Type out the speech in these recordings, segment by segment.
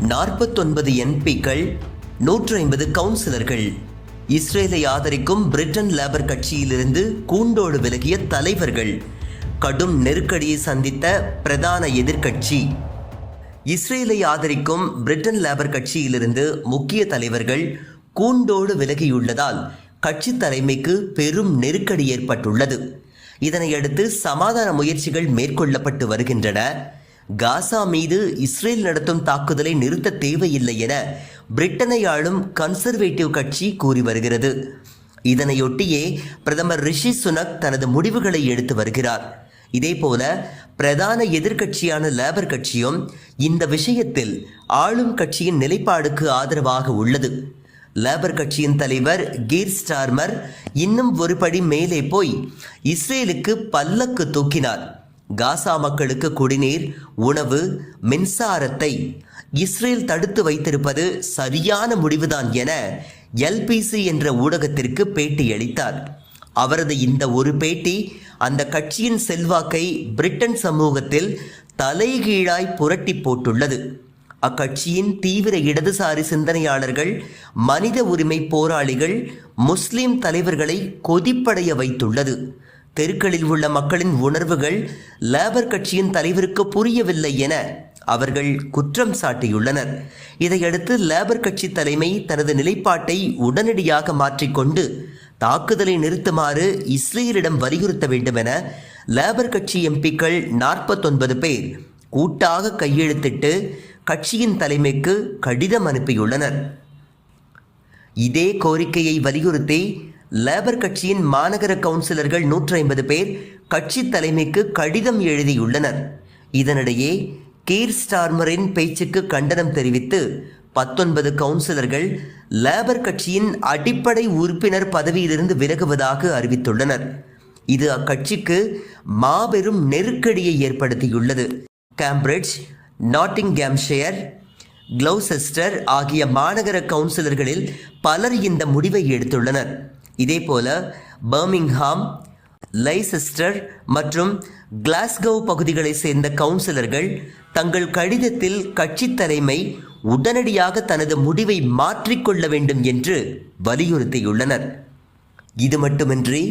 நாற்பத்தொன்பது எம்பிக்கள் நூற்று ஐம்பது கவுன்சிலர்கள். இஸ்ரேலை ஆதரிக்கும் பிரிட்டன் லேபர் கட்சியிலிருந்து கூண்டோடு விலகிய தலைவர்கள். கடும் நெருக்கடியை சந்தித்த பிரதான எதிர்க்கட்சி. இஸ்ரேலை ஆதரிக்கும் பிரிட்டன் லேபர் கட்சியிலிருந்து முக்கிய தலைவர்கள் கூண்டோடு விலகியுள்ளதால் கட்சி தலைமைக்கு பெரும் நெருக்கடி ஏற்பட்டுள்ளது. இதனையடுத்து சமாதான முயற்சிகள் மேற்கொள்ளப்பட்டு வருகின்றன. காசா மீது இஸ்ரேல் நடத்தும் தாக்குதலை நிறுத்த தேவையில்லை என பிரிட்டனை ஆளும் கன்சர்வேட்டிவ் கட்சி கூறி வருகிறது. இதனையொட்டியே பிரதமர் ரிஷி சுனக் தனது முடிவுகளை எடுத்து வருகிறார். இதேபோல பிரதான எதிர்க்கட்சியான லேபர் கட்சியும் இந்த விஷயத்தில் ஆளும் கட்சியின் நிலைப்பாடுக்கு ஆதரவாக உள்ளது. லேபர் கட்சியின் தலைவர் கீர் ஸ்டார்மர் இன்னும் ஒரு படி மேலே போய் இஸ்ரேலுக்கு பல்லக்கு தூக்கினார். காசா மக்களுக்கு குடிநீர் உணவு மின்சாரத்தை இஸ்ரேல் தடுத்து வைத்திருப்பது சரியான முடிவுதான் என எல்பிசி என்ற ஊடகத்திற்கு பேட்டியளித்தார் அவரது இந்த ஒரு பேட்டி அந்த கட்சியின் செல்வாக்கை பிரிட்டன் சமூகத்தில் தலைகீழாய் புரட்டி போட்டுள்ளது. அக்கட்சியின் தீவிர இடதுசாரி சிந்தனையாளர்கள் மனித உரிமை போராளிகள் முஸ்லிம் தலைவர்களை கொதிப்படைய வைத்துள்ளது. தெருக்களில் உள்ள மக்களின் உணர்வுகள் லேபர் கட்சியின் தலைவருக்கு புரியவில்லை என அவர்கள் குற்றம் சாட்டியுள்ளனர். இதையடுத்து லேபர் கட்சி தலைமை தனது நிலைப்பாட்டை உடனடியாக மாற்றிக்கொண்டு தாக்குதலை நிறுத்துமாறு இஸ்ரேலிடம் வலியுறுத்த வேண்டும் என லேபர் கட்சி எம்பிக்கள் நாற்பத்தொன்பது பேர் கூட்டாக கையெழுத்திட்டு கட்சியின் தலைமைக்கு கடிதம் அனுப்பியுள்ளனர். இதே கோரிக்கையை வலியுறுத்தி லேபர் கட்சியின் மாநகர கவுன்சிலர்கள் நூற்றி ஐம்பது பேர் கட்சி தலைமைக்கு கடிதம் எழுதியுள்ளனர். இதனிடையே கீர் ஸ்டார்மரின் பேச்சுக்கு கண்டனம் தெரிவித்து பத்தொன்பது கவுன்சிலர்கள் லேபர் கட்சியின் அடிப்படை உறுப்பினர் பதவியிலிருந்து விலகுவதாக அறிவித்துள்ளனர். இது அக்கட்சிக்கு மாபெரும் நெருக்கடியை ஏற்படுத்தியுள்ளது. கேம்பிரிட்ஜ் நாட்டிங்ஹாம்ஷயர் க்ளௌசெஸ்டர் ஆகிய மாநகர கவுன்சிலர்களில் பலர் இந்த முடிவை எடுத்துள்ளனர். இதேபோல பர்மிங்ஹாம் லைசெஸ்டர் மற்றும் கிளாஸ்கோ பகுதிகளைச் சேர்ந்த கவுன்சிலர்கள் தங்கள் கடிதத்தில் கட்சி தலைமை உடனடியாக தனது முடிவை மாற்றிக்கொள்ள வேண்டும் என்று வலியுறுத்தியுள்ளனர். இது மட்டுமின்றி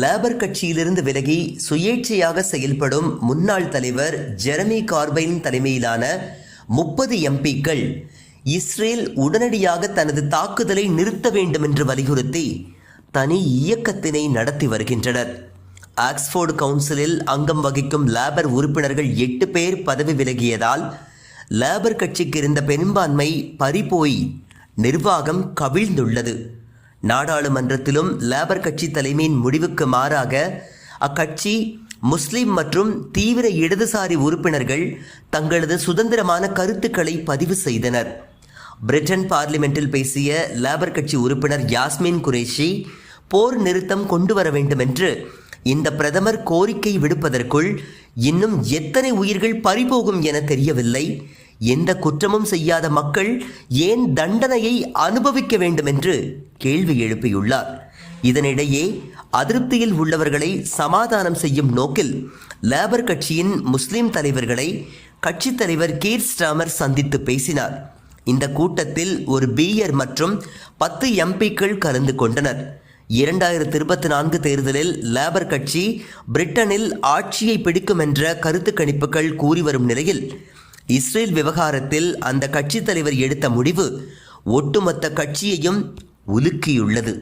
லேபர் கட்சியிலிருந்து விலகி சுயேட்சையாக செயல்படும் முன்னாள் தலைவர் ஜெரமி கார்பைன் தலைமையிலான முப்பது எம்பிக்கள் இஸ்ரேல் உடனடியாக தனது தாக்குதலை நிறுத்த வேண்டும் என்று வலியுறுத்தி தனி இயக்கத்தினை நடத்தி வருகின்றனர். ஆக்ஸ்போர்டு கவுன்சிலில் அங்கம் வகிக்கும் லேபர் உறுப்பினர்கள் எட்டு பேர் பதவி விலகியதால் லேபர் கட்சிக்கு இருந்த பெரும்பான்மை பறிபோய் நிர்வாகம் கவிழ்ந்துள்ளது. நாடாளுமன்றத்திலும் லேபர் கட்சி தலைமையின் முடிவுக்கு மாறாக அக்கட்சி முஸ்லிம் மற்றும் தீவிர இடதுசாரி உறுப்பினர்கள் தங்களது சுதந்திரமான கருத்துக்களை பதிவு செய்தனர். பிரிட்டன் பார்லிமெண்டில் பேசிய லேபர் கட்சி உறுப்பினர் யாஸ்மின் குரேஷி போர் நிறுத்தம் கொண்டு வர வேண்டும் என்று இந்த பிரதமர் கோரிக்கை விடுப்பதற்குள் இன்னும் எத்தனை உயிர்கள் பறிபோகும் என தெரியவில்லை. எந்த குற்றமும் செய்யாத மக்கள் ஏன் தண்டனையை அனுபவிக்க வேண்டும் என்று கேள்வி எழுப்பியுள்ளார். இதனிடையே அதிருப்தியில் உள்ளவர்களை சமாதானம் செய்யும் நோக்கில் லேபர் கட்சியின் முஸ்லிம் தலைவர்களை கட்சித் தலைவர் கீர் ஸ்டாமர் சந்தித்து பேசினார். இந்த கூட்டத்தில் ஒரு பீயர் மற்றும் பத்து எம்பிக்கள் கலந்து கொண்டனர். இரண்டாயிரத்தி இருபத்தி நான்கு தேர்தலில் லேபர் கட்சி பிரிட்டனில் ஆட்சியை பிடிக்கும் என்ற கருத்து கணிப்புகள் கூறி வரும் நிலையில் இஸ்ரேல் விவகாரத்தில் அந்த கட்சித் தலைவர் எடுத்த முடிவு ஒட்டுமொத்த கட்சியையும் உலுக்கியுள்ளது.